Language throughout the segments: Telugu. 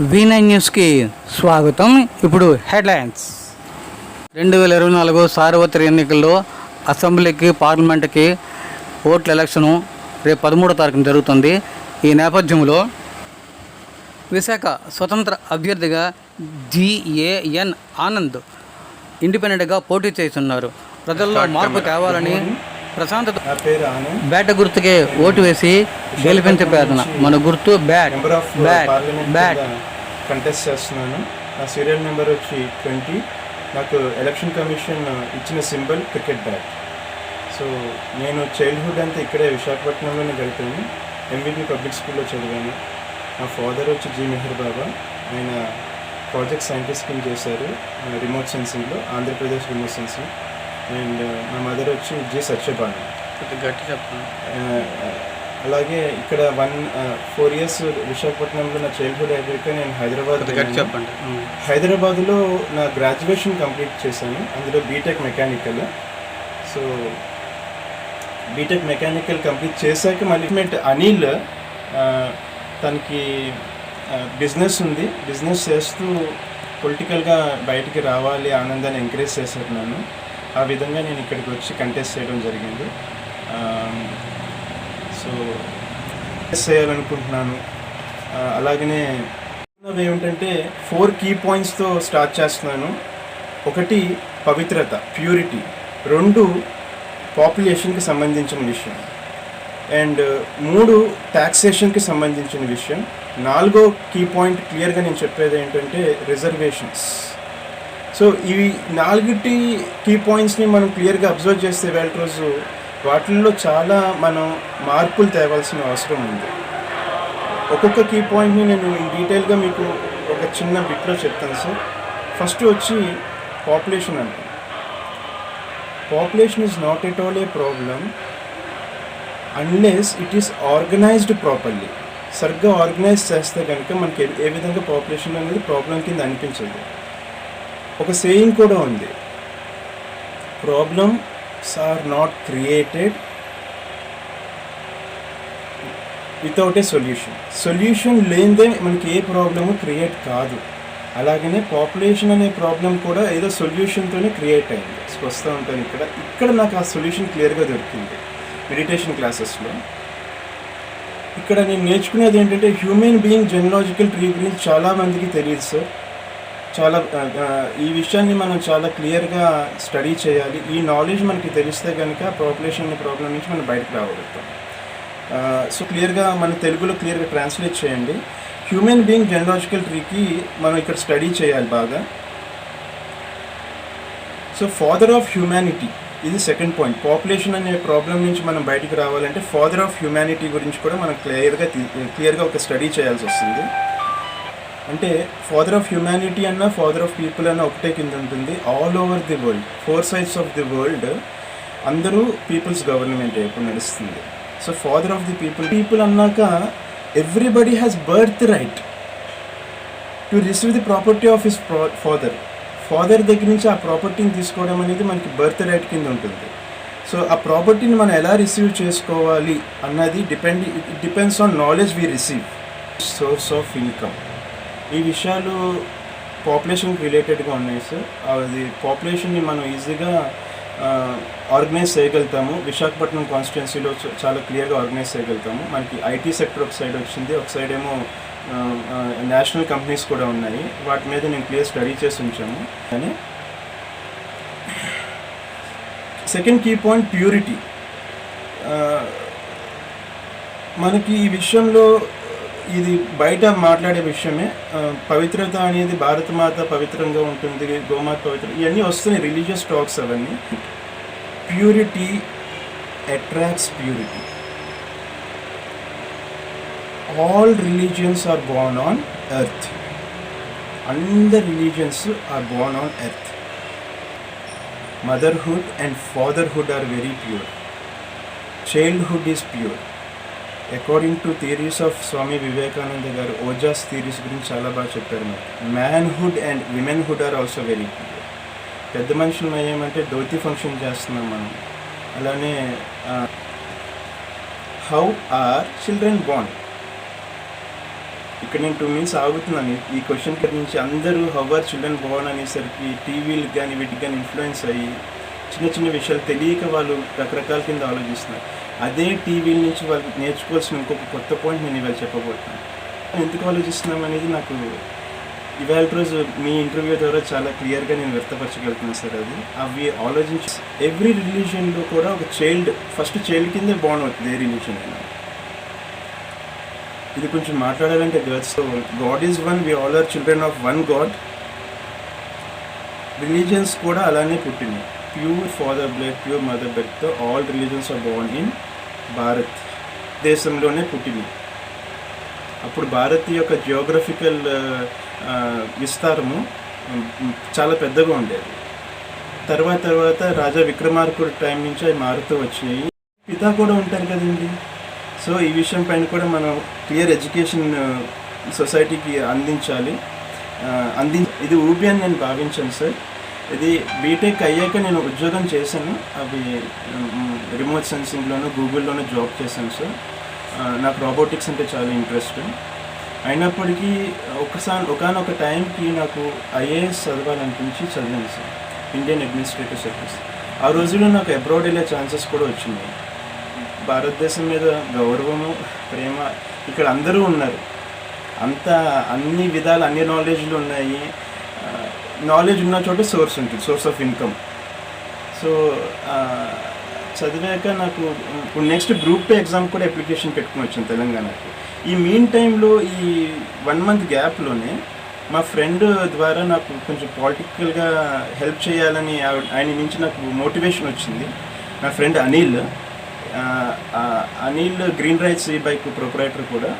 వి నైన్ న్యూస్కి స్వాగతం. ఇప్పుడు హెడ్లైన్స్. రెండు వేల ఇరవై నాలుగు సార్వత్రిక ఎన్నికల్లో అసెంబ్లీకి పార్లమెంట్కి ఓట్ల ఎలక్షను రేపు పదమూడో తారీఖున జరుగుతుంది. ఈ నేపథ్యంలో విశాఖ స్వతంత్ర అభ్యర్థిగా జిఏఎన్ ఆనంద్ ఇండిపెండెంట్గా పోటీ చేస్తున్నారు. ప్రజల్లో మార్పు తేవాలని ప్రశాంతత నా పేరు ఆనంద్. బ్యాట్ గుర్తుకే ఓటు వేసి గెలిపించే ప్రయత్నం. మన గుర్తు బ్యాట్. బ్యాట్. బ్యాట్. కంటెస్ట్ చేస్తున్నాను. నా సీరియల్ నెంబర్ వచ్చి ట్వంటీ. నాకు ఎలక్షన్ కమిషన్ ఇచ్చిన సింబల్ క్రికెట్ బ్యాట్ సో నేను చైల్డ్హుడ్ అంతా ఇక్కడే విశాఖపట్నంలోనే గడిపాను. ఎంబీబీ పబ్లిక్ స్కూల్లో చదివాను. నా ఫాదర్ వచ్చి జీ మెహర్ బాబా. ఆయన ప్రాజెక్ట్ సైంటిస్ట్ కింద చేశారు. రిమోట్ సెన్సింగ్లో ఆంధ్రప్రదేశ్ రిమోట్ సెన్సింగ్ అండ్ మా మదర్ వచ్చి జి సత్యబాను గట్టి చెప్పండి అలాగే ఇక్కడ వన్ ఫోర్ ఇయర్స్ విశాఖపట్నంలో నా చైల్డ్హుడ్ అయిపోయాక నేను హైదరాబాద్. చెప్పండి. హైదరాబాద్లో నా గ్రాడ్యుయేషన్ కంప్లీట్ చేశాను. అందులో B Tech mechanical so B Tech mechanical complete చేశాక మళ్ళీ అనిల్ తనకి బిజినెస్ ఉంది. బిజినెస్ చేస్తూ పొలిటికల్గా బయటికి రావాలి ఆనందాన్ని ఎంకరేజ్ చేశారు నన్ను. ఆ విధంగా నేను ఇక్కడికి వచ్చి కంటెస్ట్ చేయడం జరిగింది. సో ఎస్ చేయాలనుకుంటున్నాను. అలాగనే ఏమిటంటే ఫోర్ కీ పాయింట్స్తో స్టార్ట్ చేస్తున్నాను. ఒకటి పవిత్రత ప్యూరిటీ. రెండు పాపులేషన్కి సంబంధించిన విషయం. అండ్ మూడు టాక్సేషన్కి సంబంధించిన విషయం. నాలుగో కీ పాయింట్ క్లియర్గా నేను చెప్పేది ఏంటంటే రిజర్వేషన్స్. సో ఇవి నాలుగిటి కీ పాయింట్స్ని మనం క్లియర్గా అబ్జర్వ్ చేస్తే వేళ రోజు వాటిల్లో చాలా మనం మార్పులు తేవాల్సిన అవసరం ఉంది. ఒక్కొక్క కీ పాయింట్ని నేను డీటెయిల్గా మీకు ఒక చిన్న బిట్లో చెప్తాను సార్ ఫస్ట్ వచ్చి పాపులేషన్ అంటే. Population is not at all a problem unless it is organised properly సరిగ్గా ఆర్గనైజ్ చేస్తే కనుక మనకి ఏ- విధంగా పాపులేషన్ అనేది ప్రాబ్లం కింద అనిపించదు. ఒక సేయింగ్ కూడా ఉంది. Problem problems are not created without a solution solution లేనిదే మనకి ఏ ప్రాబ్లము క్రియేట్ కాదు. అలాగనే పాపులేషన్ అనే ప్రాబ్లం కూడా ఏదో సొల్యూషన్తోనే క్రియేట్ అయింది. వస్తూ ఉంటాను ఇక్కడ. ఇక్కడ నాకు ఆ సొల్యూషన్ క్లియర్గా దొరికింది. మెడిటేషన్ క్లాసెస్లో ఇక్కడ నేను నేర్చుకునేది ఏంటంటే హ్యూమన్ బీయింగ్ జెనలాజికల్ ట్రీ గురించి చాలా మందికి తెలియదు సార్ చాలా ఈ విషయాన్ని మనం చాలా క్లియర్గా స్టడీ చేయాలి. ఈ నాలెడ్జ్ మనకి తెలిస్తే కనుక పాపులేషన్ ప్రాబ్లం నుంచి మనం బయటకు రాగలుగుతాం. సో క్లియర్గా మన తెలుగులో క్లియర్గా ట్రాన్స్లేట్ చేయండి. హ్యూమన్ బీయింగ్ జనరాజికల్ ట్రీకి మనం ఇక్కడ స్టడీ చేయాలి బాగా. సో ఫాదర్ ఆఫ్ హ్యూమానిటీ ఇది సెకండ్ పాయింట్. పాపులేషన్ అనే ప్రాబ్లం నుంచి మనం బయటికి రావాలంటే ఫాదర్ ఆఫ్ హ్యూమానిటీ గురించి కూడా మనం క్లియర్గా క్లియర్గా ఒక స్టడీ చేయాల్సి వస్తుంది. అంటే ఫాదర్ ఆఫ్ హ్యుమానిటీ అన్న ఫాదర్ ఆఫ్ పీపుల్ అన్న ఒకటే కింద ఉంటుంది. All over the world four sides of the world అందరూ పీపుల్స్ గవర్నమెంట్ ఇప్పుడు నడుస్తుంది. So father of the people people అన్నాక everybody has birth right to receive the property of his father father దగ్గర నుంచి ఆ ప్రాపర్టీని తీసుకోవడం అనేది మనకి బర్త్ రైట్ కింద ఉంటుంది. సో ఆ ప్రాపర్టీని మనం ఎలా రిసీవ్ చేసుకోవాలి అన్నది depend it depends on knowledge we receive source of income ఈ విషయాలు పాపులేషన్కి రిలేటెడ్గా ఉన్నాయి సార్ అది పాపులేషన్ని మనం ఈజీగా ఆర్గనైజ్ చేయగలుగుతాము. విశాఖపట్నం కాన్స్టిట్యున్సీలో చాలా క్లియర్గా ఆర్గనైజ్ చేయగలుగుతాము. మనకి ఐటీ సెక్టర్ ఒక సైడ్ వచ్చింది. ఒక సైడ్ ఏమో నేషనల్ కంపెనీస్ కూడా ఉన్నాయి. వాటి మీద నేను క్లియర్ స్టడీ చేసి ఉంచాము కానీ సెకండ్ కీ పాయింట్ ప్యూరిటీ మనకి ఈ విషయంలో ఇది బయట మాట్లాడే విషయమే. పవిత్రత అనేది భారతమాత పవిత్రంగా ఉంటుంది గోమాత పవిత్ర ఇవన్నీ వస్తున్నాయి రిలీజియస్ టాక్స్ అవన్నీ. Purity attracts purity. All religions are born on earth. Under religions are born on earth. Motherhood and fatherhood are very pure. Childhood is pure. According to theories of Swami Vivekananda garu Ojas theories గురించి చాలా బాగా చెప్పారు మరి. Manhood and womenhood are also very పెద్ద మనుషులు ఏమంటే ధోతి ఫంక్షన్ చేస్తున్నాం మనం. అలానే హౌ ఆర్ చిల్డ్రన్ బాండ్ ఇక్కడ నేను టూ మినిట్స్ ఆగుతున్నాను. ఈ- క్వశ్చన్ క్వశ్చన్ నుంచి అందరూ హౌ ఆర్ చిల్డ్రన్ బాండ్ అనేసరికి టీవీలకు కానీ వీటికి కానీ ఇన్ఫ్లుయెన్స్ అయ్యి చిన్న చిన్న విషయాలు తెలియక వాళ్ళు రకరకాల కింద ఆలోచిస్తున్నారు. అదే టీవీ నుంచి వాళ్ళు నేర్చుకోవాల్సిన ఇంకొక కొత్త పాయింట్ నేను ఇవాళ చెప్పబోతున్నాను. ఎందుకు ఆలోచిస్తున్నాం అనేది నాకు ఇవాళ రోజు మీ ఇంటర్వ్యూ ద్వారా చాలా క్లియర్గా నేను వ్యక్తపరచగలుగుతున్నాను సార్ అది. అవి ఆలోచించి ఎవ్రీ రిలీజియన్లో కూడా ఒక చైల్డ్ ఫస్ట్ చైల్డ్ కిందే బాండ్ అవుతుంది ఏ రిలీజియన్ అయినా. ఇది కొంచెం మాట్లాడాలంటే girls God is one we all are children of one God religions కూడా అలానే పుట్టినాయి pure father blood pure mother బ్లడ్తో all religions are born in Bharat దేశంలోనే పుట్టింది. అప్పుడు భారత్ యొక్క జియోగ్రఫికల్ విస్తారము చాలా పెద్దగా ఉండేది. తర్వాత తర్వాత రాజా విక్రమార్కుడు టైం నుంచి అవి మారుతూ వచ్చాయి. పితా కూడా ఉంటారు కదండి. సో ఈ విషయం పైన కూడా మనం క్లియర్ ఎడ్యుకేషన్ సొసైటీకి అందించాలి. అంది ఇది ఊబి అని నేను భావించాను సార్ ఇది బీటెక్ అయ్యాక నేను ఉద్యోగం చేశాను. అవి రిమోట్ సెన్సింగ్లోను గూగుల్లోనూ జాబ్ చేశాను సార్ నాకు రోబోటిక్స్ అంటే చాలా ఇంట్రెస్ట్ అయినప్పటికీ ఒకసారి ఒకనొక టైంకి నాకు ఐఏఎస్ చదవాలనిపించి చదివాను సార్ ఇండియన్ అడ్మినిస్ట్రేటివ్ సర్వీస్ ఆ రోజుల్లో నాకు అబ్రాడ్ వెళ్ళే ఛాన్సెస్ కూడా వచ్చినాయి. భారతదేశం మీద గౌరవము ప్రేమ ఇక్కడ అందరూ ఉన్నారు. అంత అన్ని విధాలు అన్ని నాలెడ్జ్లు ఉన్నాయి. నాలెడ్జ్ ఉన్న చోట సోర్స్ ఉంటుంది సోర్స్ ఆఫ్ ఇన్కమ్ సో చదివాక నాకు ఇప్పుడు నెక్స్ట్ గ్రూప్ టూ ఎగ్జామ్ కూడా అప్లికేషన్ పెట్టుకుని వచ్చాను తెలంగాణకి. ఈ మీన్ టైంలో ఈ వన్ మంత్ గ్యాప్లోనే మా ఫ్రెండ్ ద్వారా నాకు కొంచెం పాలిటికల్గా హెల్ప్ చేయాలని ఆయన నుంచి నాకు మోటివేషన్ వచ్చింది. నా friend Anil Anil green rights ఈ బైక్ ప్రొపరేటర్ కూడా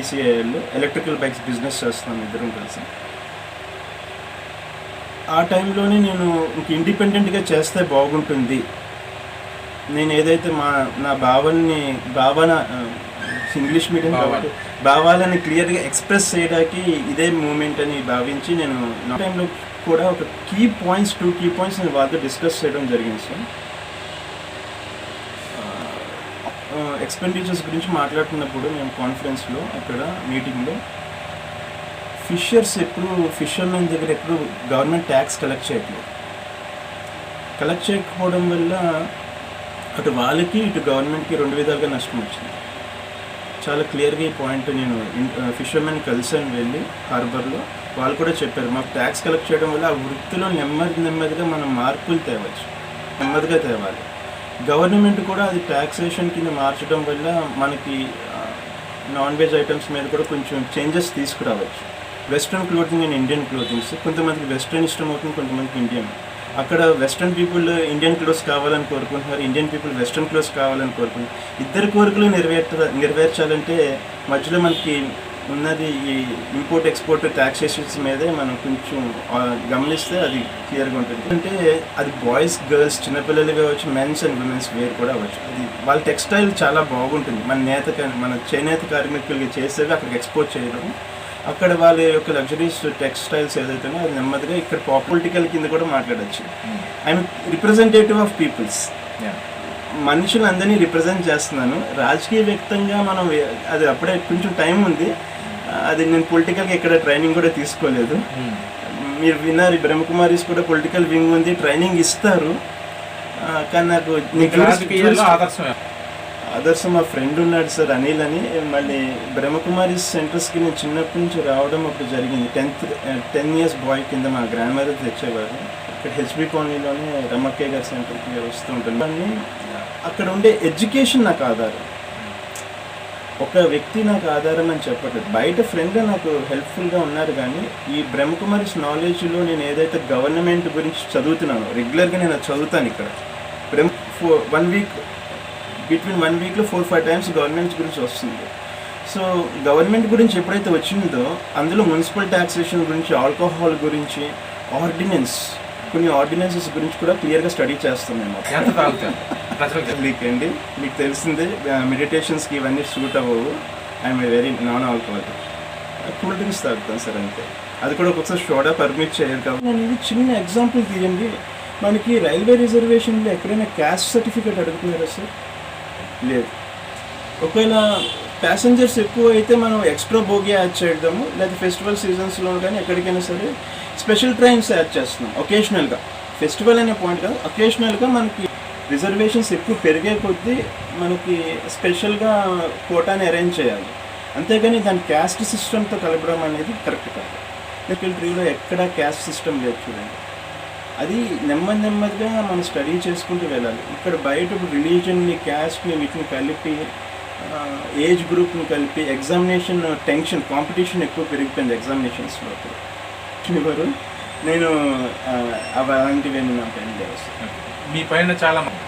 ఈసీఐఎల్ ఎలక్ట్రికల్ బైక్స్ బిజినెస్ చేస్తున్నాం ఇద్దరం కలిసి. ఆ టైంలోనే నేను ఇంక ఇండిపెండెంట్గా చేస్తే బాగుంటుంది. నేను ఏదైతే మా నా భావాల్ని భావన ఇంగ్లీష్ మీడియం కాబట్టి భావాలని క్లియర్గా ఎక్స్ప్రెస్ చేయడానికి ఇదే మూమెంట్ అని భావించి నేను నా టైంలో కూడా ఒక key points two key points నేను వాళ్ళతో డిస్కస్ చేయడం జరిగింది సార్. ఎక్స్పెండిచర్స్ గురించి మాట్లాడుతున్నప్పుడు మేము కాన్ఫరెన్స్లో అక్కడ మీటింగ్లో ఫిషర్స్ ఎప్పుడు ఫిషర్మెన్ దగ్గర ఎప్పుడు గవర్నమెంట్ ట్యాక్స్ కలెక్ట్ చేయట్లేదు. కలెక్ట్ చేయకపోవడం వల్ల అటు వాళ్ళకి ఇటు గవర్నమెంట్కి రెండు విధాలుగా నష్టం వచ్చింది. చాలా క్లియర్గా ఈ పాయింట్ నేను ఫిషర్మెన్ కలిసాను వెళ్ళి హార్బర్లో వాళ్ళు కూడా చెప్పారు మాకు ట్యాక్స్ కలెక్ట్ చేయడం వల్ల ఆ వృత్తిలో నెమ్మది నెమ్మదిగా మనం మార్పులు తేవచ్చు. నెమ్మదిగా తేవాలి. గవర్నమెంట్ కూడా అది ట్యాక్సేషన్ కింద మార్చడం వల్ల మనకి నాన్ వెజ్ ఐటమ్స్ మీద కూడా కొంచెం చేంజెస్ తీసుకురావచ్చు. Western clothing and Indian clothings కొంతమందికి వెస్ట్రన్ ఇష్టం అవుతుంది కొంతమందికి ఇండియన్. అక్కడ వెస్ట్రన్ పీపుల్ ఇండియన్ క్లోత్స్ కావాలని కోరుకుంటున్నారు ఇండియన్ పీపుల్ వెస్ట్రన్ క్లోత్స్ కావాలని కోరుకుంటున్నారు. ఇద్దరు కోరికలు నెరవేర్చ నెరవేర్చాలంటే మధ్యలో మనకి ఉన్నది ఈ ఇంపోర్ట్ ఎక్స్పోర్ట్ ట్యాక్సేషన్స్ మీదే మనం కొంచెం గమనిస్తే అది క్లియర్గా ఉంటుంది. అంటే అది బాయ్స్ గర్ల్స్ చిన్నపిల్లలు కావచ్చు మెన్స్ అండ్ ఉమెన్స్ వేర్ కూడా అవ్వచ్చు. అది వాళ్ళ టెక్స్టైల్ చాలా బాగుంటుంది. మన నేత మన చేనేత కార్మికులకి చేసేవి అక్కడికి ఎక్స్పోర్ట్ చేయడం. అక్కడ వాళ్ళ యొక్క లగ్జరీస్ టెక్స్టైల్స్ ఏదైతేనో అది నెమ్మదిగా ఇక్కడ పొలిటికల్ కింద కూడా మాట్లాడచ్చు. ఐఎమ్ రిప్రజెంటేటివ్ ఆఫ్ పీపుల్స్ మనుషులందరినీ రిప్రజెంట్ చేస్తున్నాను. రాజకీయ వ్యక్తంగా మనం అది అప్పుడే కొంచెం టైం ఉంది. అది నేను పొలిటికల్గా ఇక్కడ ట్రైనింగ్ కూడా తీసుకోలేదు. మీరు విన్నారు బ్రహ్మకుమారీస్ కూడా పొలిటికల్ వింగ్ ఉంది ట్రైనింగ్ ఇస్తారు. కానీ నాకు అదర్స్ మా ఫ్రెండ్ ఉన్నాడు సార్ అనిల్ అని. మళ్ళీ బ్రహ్మకుమారి సెంటర్స్కి నేను చిన్నప్పటి నుంచి రావడం అప్పుడు జరిగింది. టెన్త్ టెన్ ఇయర్స్ బాయ్ కింద మా గ్రాండ్ మదర్ తెచ్చేవారు. ఇక్కడ హెచ్బి కాలనీలోనే రమక్కయ్య గారి సెంటర్కి వస్తూ ఉంటాను కానీ అక్కడ ఉండే ఎడ్యుకేషన్ నాకు ఆధారం. ఒక వ్యక్తి నాకు ఆధారం అని చెప్పట్లేదు. బయట ఫ్రెండ్ నాకు హెల్ప్ఫుల్గా ఉన్నారు కానీ ఈ బ్రహ్మకుమారిస్ నాలెడ్జ్లో నేను ఏదైతే గవర్నమెంట్ గురించి చదువుతున్నానో రెగ్యులర్గా నేను చదువుతాను ఇక్కడ. Brahma one week between one వీక్లో ఫోర్ ఫైవ్ టైమ్స్ గవర్నమెంట్ గురించి వస్తుంది. సో గవర్నమెంట్ గురించి ఎప్పుడైతే వచ్చిందో అందులో మున్సిపల్ ట్యాక్సేషన్ గురించి ఆల్కహాల్ గురించి ఆర్డినెన్స్ కొన్ని ఆర్డినెన్సెస్ గురించి కూడా క్లియర్గా స్టడీ చేస్తాం మేము మీకు అండి మీకు తెలిసిందే మెడిటేషన్స్కి ఇవన్నీ సూట్ అవ్వవు. I'm very non alcohol cool drinks తాగుతాను సార్ అంతే. అది కూడా ఒక్కొక్కసారి షోడా పర్మిట్ చేయరు కాబట్టి. నేను ఇది చిన్న ఎగ్జాంపుల్ తీయండి. మనకి రైల్వే రిజర్వేషన్లో ఎక్కడైనా క్యాస్ట్ సర్టిఫికేట్ అడుగుతున్నారా సార్? లేదు. ఒకవేళ ప్యాసింజర్స్ ఎక్కువ అయితే మనం ఎక్స్ట్రా బోగి యాడ్ చేద్దాము. లేదా ఫెస్టివల్ సీజన్స్లో కానీ ఎక్కడికైనా సరే స్పెషల్ ట్రైన్స్ యాడ్ చేస్తున్నాం ఒకేషనల్గా ఫెస్టివల్ అనే పాయింట్ కాదు ఒకేషనల్గా మనకి రిజర్వేషన్స్ ఎక్కువ పెరిగే కొద్దీ మనకి స్పెషల్గా కోటాని అరేంజ్ చేయాలి. అంతేగాని దాని క్యాస్ట్ సిస్టమ్తో కలపడం అనేది కరెక్ట్ కాదు. మెడికల్ ఎక్కడ క్యాస్ట్ సిస్టమ్ లేదు చూడండి. అది నెమ్మది నెమ్మదిగా మనం స్టడీ చేసుకుంటూ వెళ్ళాలి. ఇక్కడ బయట ఇప్పుడు రిలీజన్ని క్యాస్ట్ని వీటిని కలిపి ఏజ్ గ్రూప్ని కలిపి ఎగ్జామినేషన్ టెన్షన్ కాంపిటీషన్ ఎక్కువ పెరిగిపోయింది ఎగ్జామినేషన్స్లో ఇవ్వరు నేను అలాంటివి ఏమి నాకు తెలుసు మీ పైన చాలా మంది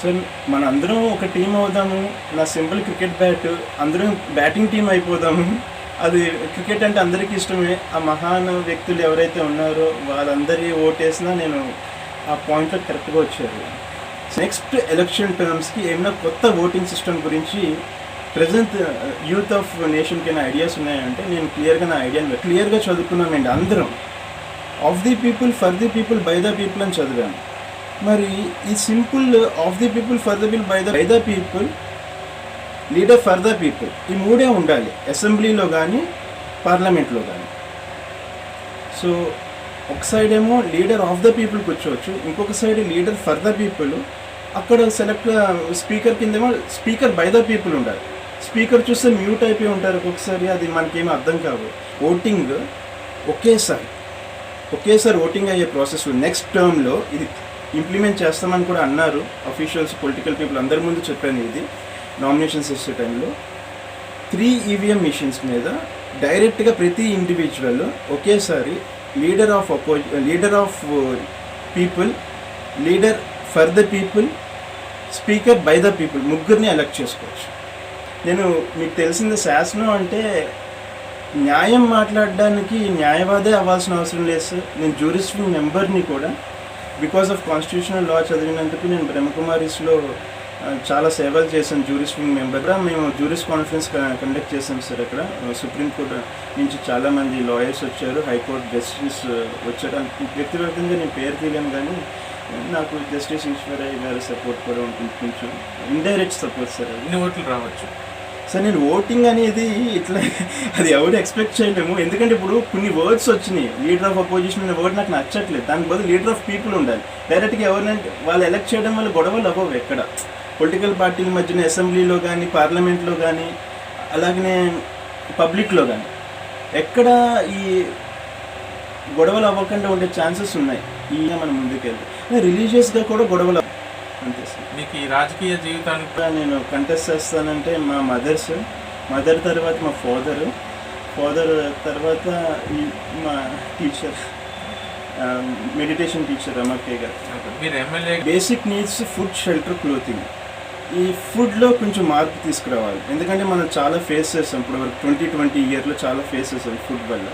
సో మన అందరం ఒక టీం అవుదాము. నా సింపుల్ క్రికెట్ బ్యాట్ అందరం బ్యాటింగ్ టీం అయిపోదాము. అది క్రికెట్ అంటే అందరికీ ఇష్టమే. ఆ మహాన్ వ్యక్తులు ఎవరైతే ఉన్నారో వాళ్ళందరి ఓటేసినా నేను ఆ పాయింట్లో కరెక్ట్గా వచ్చారు. నెక్స్ట్ ఎలక్షన్ టర్మ్స్కి ఏమైనా కొత్త ఓటింగ్ సిస్టమ్ గురించి ప్రజెంట్ యూత్ ఆఫ్ నేషన్కి ఏమైనా ఐడియాస్ ఉన్నాయంటే నేను క్లియర్గా నా ఐడియాని క్లియర్గా చదువుకున్నానండి అందరం. Of the people for the people by the people అని చదివాను. మరి ఈ simple of the people for the people by the by the people leader for the people ఈ మూడే ఉండాలి. అసెంబ్లీలో కానీ పార్లమెంట్లో కానీ సో ఒక సైడ్ ఏమో లీడర్ ఆఫ్ ద పీపుల్ కూర్చోవచ్చు. ఇంకొక side leader for the people అక్కడ సెలెక్ట్ స్పీకర్ కిందేమో స్పీకర్ బై ద పీపుల్ ఉండాలి. స్పీకర్ చూస్తే మ్యూట్ అయిపోయి ఉంటారు ఒక్కొక్కసారి. అది మనకేం అర్థం కావు ఓటింగ్ ఒకేసారి. ఒకేసారి ఓటింగ్ అయ్యే ప్రాసెస్లో నెక్స్ట్ టర్మ్లో ఇది ఇంప్లిమెంట్ చేస్తామని కూడా అన్నారు. అఫీషియల్స్ పొలిటికల్ పీపుల్ అందరి ముందు చెప్పాను ఇది. నామినేషన్స్ ఇచ్చే టైంలో త్రీ ఈవీఎం మిషన్స్ మీద డైరెక్ట్గా ప్రతి ఇండివిజువల్ ఒకేసారి లీడర్ ఆఫ్ అపో leader of people leader for the people speaker by the people ముగ్గురిని ఎలక్ట్ చేసుకోవచ్చు. నేను మీకు తెలిసింది శాసనం అంటే న్యాయం మాట్లాడడానికి న్యాయవాదే అవ్వాల్సిన అవసరం లేదు సార్ నేను జ్యూరిస్ట్ మెంబర్ని కూడా బికాస్ ఆఫ్ కాన్స్టిట్యూషనల్ లా చదివినందుకు నేను బ్రహ్మకుమారిస్లో చాలా సేవలు చేశాను జూరిస్టింగ్ మెంబర్గా మేము జూరిస్ కాన్ఫరెన్స్ కండక్ట్ చేసాం సార్ అక్కడ సుప్రీంకోర్టు నుంచి చాలామంది లాయర్స్ వచ్చారు. హైకోర్టు జస్టిస్ వచ్చారు. వ్యక్తిగతంగా నేను పేరు తీయలేను కానీ నాకు జస్టిస్ ఈశ్వరయ్య గారి సపోర్ట్ కూడా ఉంటుంది. కొంచెం ఇండైరెక్ట్ సపోర్ట్ సార్ ఎన్ని ఓట్లు రావచ్చు? సార్ నేను ఓటింగ్ అనేది ఇట్లా అది ఎవరు ఎక్స్పెక్ట్ చేయలేము. ఎందుకంటే ఇప్పుడు కొన్ని వర్డ్స్ వచ్చినాయి. లీడర్ ఆఫ్ అపోజిషన్ అనే వర్డ్ నాకు నచ్చట్లేదు. దానికి బదులు లీడర్ ఆఫ్ పీపుల్ ఉండాలి. డైరెక్ట్గా ఎవరినంటే వాళ్ళు ఎలక్ట్ చేయడం వల్ల గొడవలు అవ్వవు ఎక్కడ. పొలిటికల్ పార్టీల మధ్యన అసెంబ్లీలో కానీ పార్లమెంట్లో కానీ అలాగనే పబ్లిక్లో కానీ ఎక్కడ ఈ గొడవలు అవ్వకుండా ఉండే ఛాన్సెస్ ఉన్నాయి. ఈ మనం ముందుకెళ్తే. రిలీజియస్గా కూడా గొడవలు. అంతే సార్. మీకు ఈ రాజకీయ జీవితానికి కూడా నేను కంటెస్ట్ చేస్తానంటే మా మదర్స్ మదర్ తర్వాత మా ఫాదర్ ఫాదర్ తర్వాత ఈ మా టీచర్ మెడిటేషన్ టీచర్ రమకే గారు. మీరు MLA basic needs food shelter clothing. ఈ ఫుడ్లో కొంచెం మార్పు తీసుకురావాలి. ఎందుకంటే మనం చాలా ఫేస్ చేస్తాం. ఇప్పుడు వరకు ట్వంటీ ట్వంటీ ఇయర్లో చాలా ఫేస్ చేస్తాం ఫుడ్ వల్ల.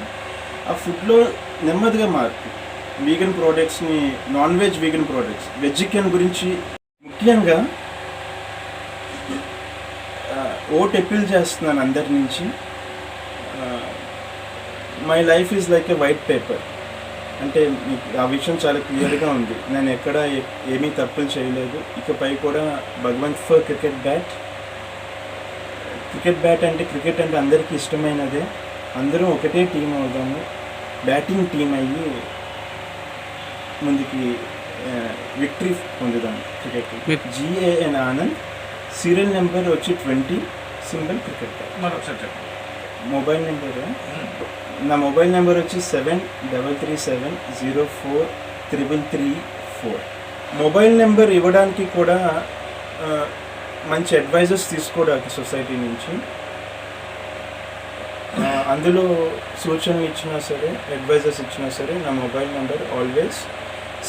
ఆ ఫుడ్లో నెమ్మదిగా మార్పు. Vegan ప్రోడక్ట్స్ని non veg vegan products vegetarian గురించి ముఖ్యంగా ఓట్ అప్పీల్ చేస్తున్నాను అందరి నుంచి. My life is like a white paper అంటే మీకు ఆ విషయం చాలా క్లియర్గా ఉంది. నేను ఎక్కడ ఏమీ తప్పులు చేయలేదు. ఇకపై కూడా Bhagwant for cricket bat. Cricket bat అంటే క్రికెట్ అంటే అందరికీ ఇష్టమైనదే. అందరం ఒకటే టీం అవుదాము. బ్యాటింగ్ టీం అయ్యి ముందుకి విక్టరీ పొందుదాం cricket With- GAN Anand serial number వచ్చి ట్వంటీ సింబల్ క్రికెట్ బ్యాట్. మరొకసారి చెప్పండి. Mobile number? నా మొబైల్ నెంబర్ వచ్చి seven double three seven zero four triple three four. Mobile number ఇవ్వడానికి కూడా మంచి అడ్వైజర్స్ తీసుకోవడానికి సొసైటీ నుంచి. అందులో సూచనలు ఇచ్చినా సరే అడ్వైజర్స్ ఇచ్చినా సరే నా mobile number always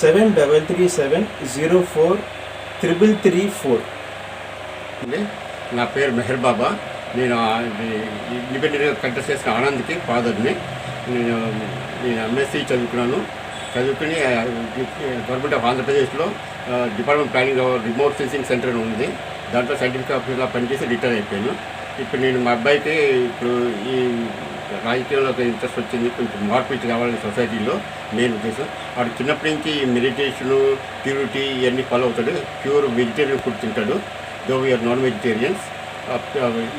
seven double three seven zero four triple three four. నా పేరు మెహర్ బాబా. నేను ఇండిపెండెంట్గా కంటెస్ట్ చేసిన ఆనంద్కి ఫాదర్ని. నేను నేను ఎంఎస్సీ చదువుకున్నాను. చదువుకుని గవర్నమెంట్ ఆఫ్ ఆంధ్రప్రదేశ్లో department planning remote sensing centre అని ఉంది. దాంట్లో సైంటిఫిక్ ఆఫీసర్గా పనిచేసి రిటైర్ అయిపోయాను. ఇప్పుడు నేను మా అబ్బాయికి ఇప్పుడు ఈ రాజకీయంలో ఒక ఇంట్రెస్ట్ వచ్చింది. కొంచెం మార్పు కావాలని సొసైటీలో మెయిన్ ఉద్దేశం. వాడు చిన్నప్పటి నుంచి మెడిటేషను ప్యూరిటీ ఇవన్నీ ఫాలో అవుతాడు. ప్యూర్ వెజిటేరియన్ ఫుడ్ తింటాడు. Though we are non vegetarians.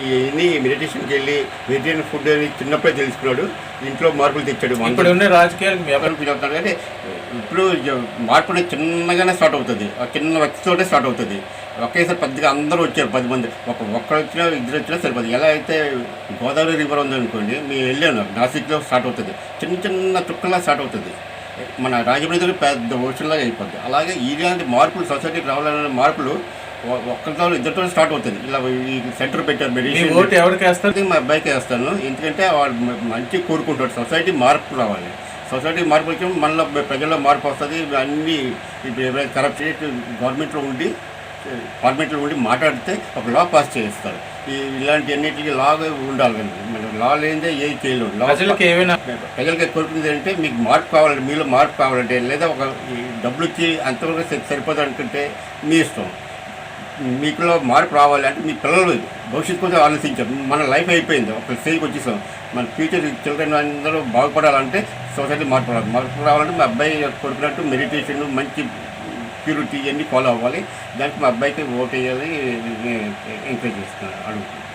ఇవన్నీ మెడిటేషన్కి వెళ్ళి వెజిటేరియన్ ఫుడ్ అని చిన్నప్పుడే తెలుసుకున్నాడు. ఇంట్లో మార్పులు తెచ్చాడు ఇప్పుడు ఉన్న రాజకీయాలకు మీ ఎవరు ఫీల్ అవుతారు అంటే ఇప్పుడు మార్పు అనేది చిన్నగానే స్టార్ట్ అవుతుంది. ఆ చిన్న వ్యక్తితోటే స్టార్ట్ అవుతుంది. ఒకేసారి పెద్దగా అందరూ వచ్చారు పది మంది. ఒక ఒక్కరు వచ్చినా ఇద్దరు వచ్చినా సరిపోదు. ఎలా అయితే గోదావరి రివర్ ఉందనుకోండి మేము వెళ్ళాను నాసిక్లో స్టార్ట్ అవుతుంది. చిన్న చిన్న చుక్కలా స్టార్ట్ అవుతుంది. మన రాజమండ్రి పెద్ద ఓషన్లాగా అయిపోద్ది. అలాగే ఇలాంటి మార్పులు సొసైటీకి రావాలనే మార్పులు ఒక్కరితో ఇద్దరితో స్టార్ట్ అవుతుంది. ఇలా ఈ సెంటర్ పెట్టారు మెడిసిన్ ఓటు ఎవరికి వేస్తారు? మా అబ్బాయికి వేస్తాను. ఎందుకంటే వాడు మంచి కోరుకుంటాడు. సొసైటీ మార్పు రావాలి. సొసైటీ మార్పు వచ్చి మనలో ప్రజల్లో మార్పు వస్తుంది. అన్ని కరప్షన్ గవర్నమెంట్లో ఉండి పార్లమెంట్లో ఉండి మాట్లాడితే ఒక లా పాస్ చేస్తారు ఈ ఇలాంటి అన్నిటికీ లాగా ఉండాలి కానీ మన లా లేనిదే ఏ చేయలేము. లా ప్రజలకు ఏమైనా ప్రజలకి కోరుకునేది అంటే మీకు మార్పు కావాలంటే మీలో మార్పు కావాలంటే లేదా ఒక డబ్బులు ఇచ్చి అంతవరకు సరి- సరిపోదు అనుకుంటే మీ ఇష్టం. మీకులో మార్పు రావాలి అంటే మీ పిల్లలు భవిష్యత్తు కోసం ఆలోచించారు. మన లైఫ్ అయిపోయింది. ఒక స్టేజ్కి వచ్చేసాం. మన ఫ్యూచర్ చిల్డ్రన్ అందరూ బాగుపడాలంటే సొసైటీ మార్పు రావాలి. మార్పు రావాలంటే మా అబ్బాయి కొడుకున్నట్టు మెడిటేషన్ మంచి ప్యూరిటీ ఇవన్నీ ఫాలో అవ్వాలి. దానికి మా అబ్బాయికి ఓట్ వేయాలి. ఎంకరేజ్ చేస్తున్నాను. అడుగుతున్నాను.